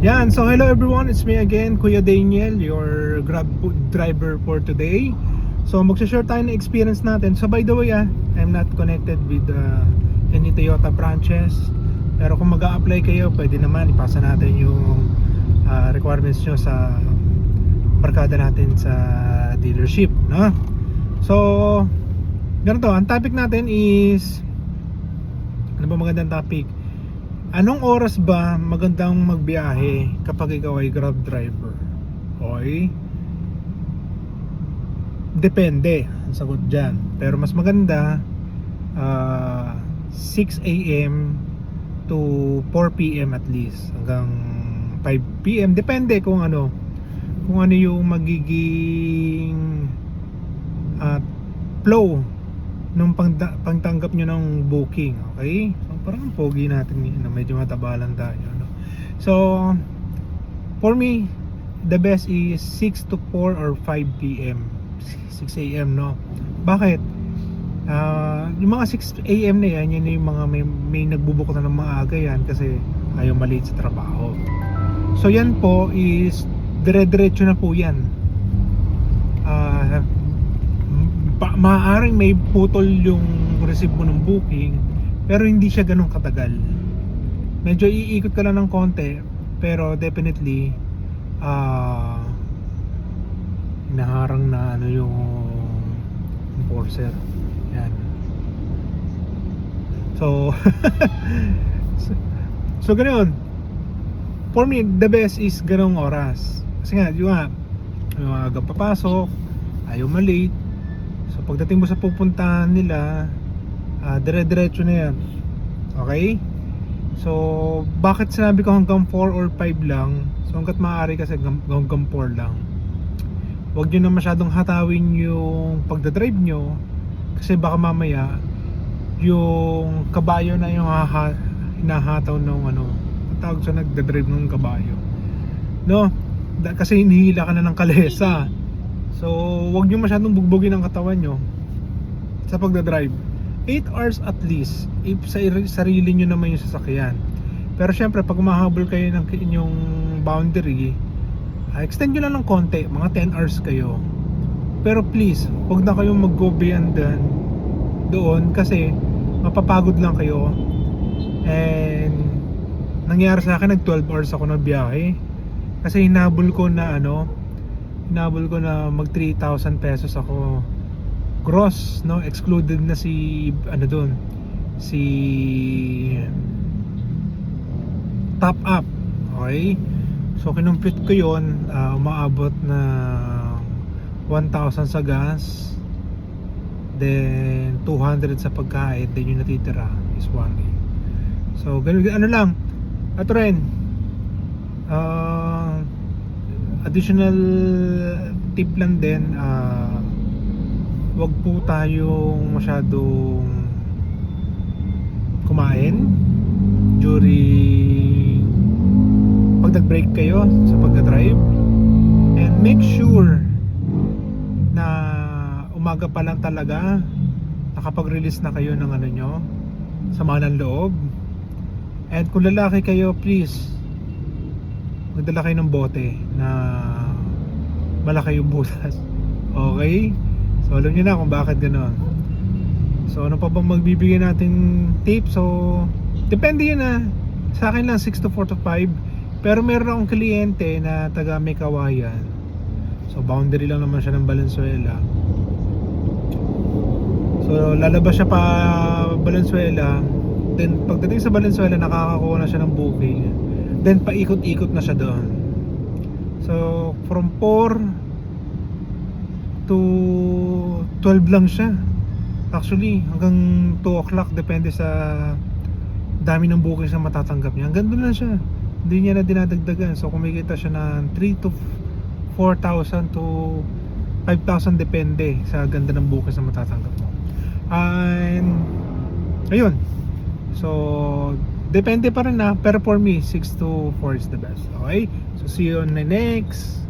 Yan, so hello everyone, it's me again, Kuya Daniel, your Grab driver for today. So magsha-share tayo ng experience natin. So by the way ah, I'm not connected with uh, any Toyota branches. Pero kung mag apply kayo, pwede naman ipasa natin yung uh, requirements nyo sa barkada natin sa dealership, no? So, ganito, ang topic natin is ano ba magandang topic? Anong oras ba magandang magbiyahe kapag ikaw ay grab driver? Okay? Depende ang sagot dyan. Pero mas maganda ah, 6 a.m. to 4 p.m. at least hanggang 5 p.m. Depende kung ano kung ano yung magiging ah, flow nung pangda- pagtanggap nyo ng booking okay parang ang pogi natin eh, na medyo mataba lang tayo no? so for me the best is 6 to 4 or 5 p.m 6 a.m no? Bakit? Ah, yung mga 6 a.m na yan yun yung mga may, may nagbubook na ng maaga yan kasi ayaw maliit sa trabaho. So yan po is dire-diretso na po yan. Ah, pa, maaaring may putol yung receive mo ng booking pero hindi siya ganun katagal. Medyo iikot ka lang ng konti pero definitely ah naharang na ano yung enforcer. Yan. So so, so ganun. For me the best is ganung oras. Kasi nga yung nga yung aga papasok ayaw malate. So pagdating mo sa pupuntahan nila ah, dire-diretso na yan. Okay? So bakit sinabi ko hanggang 4 or 5 lang? So hanggat maaari kasi hanggang hanggang 4 lang. Huwag nyo na masyadong hatawin yung pagdadrive nyo kasi baka mamaya yung kabayo na yung haha, hinahataw ng ano tawag sa nagdadrive ng kabayo. No? Da- kasi hinihila ka na ng kalesa. So huwag nyo masyadong bugbugin ang katawan nyo sa pagdadrive 8 hours at least if sa sarili nyo naman yung sasakyan. Pero syempre pag mahabol kayo ng inyong boundary ah, extend nyo lang ng konti mga 10 hours kayo. Pero please huwag na kayong mag go beyond done doon kasi mapapagod lang kayo. And nangyari sa akin nag 12 hours ako na biyahe kasi hinabol ko na ano hinabol ko na mag 3,000 pesos ako gross no? Excluded na si ano doon si top up. Okay? So kinumpit ko yon ah, umaabot na 1,000 sa gas. Then 200 sa pagkain. Then yung natitira is 1 so ganun ano lang. At rin. Ah, additional tip lang din ah, wag po tayong masyadong kumain during pag nag-break kayo sa pagdadrive. And make sure na umaga pa lang talaga nakapag-release na kayo ng ano nyo sama ng loob. And kung lalaki kayo please magdala kayo ng bote na malaki yung butas. Okay so alam nyo na kung bakit ganon so ano pa bang magbibigay natin tip? So depende yun na sa akin lang 6 to 4 to 5 pero meron akong kliyente na taga may kawayan. So boundary lang naman siya ng Valenzuela. So lalabas siya pa Valenzuela. Then pagdating sa Valenzuela nakakakuha na siya ng booking. Then paikot-ikot na siya doon. So from 4 to 12 lang siya. Actually hanggang 2 o'clock depende sa dami ng bookings na matatanggap niya. Hanggang doon lang siya. Hindi niya na dinadagdagan. So kumikita siya ng 3 to 4,000 to 5,000 depende sa ganda ng bookings na matatanggap mo. And ayun. So depende pa rin na pero for me 6 to 4 is the best. Okay? So see you on the next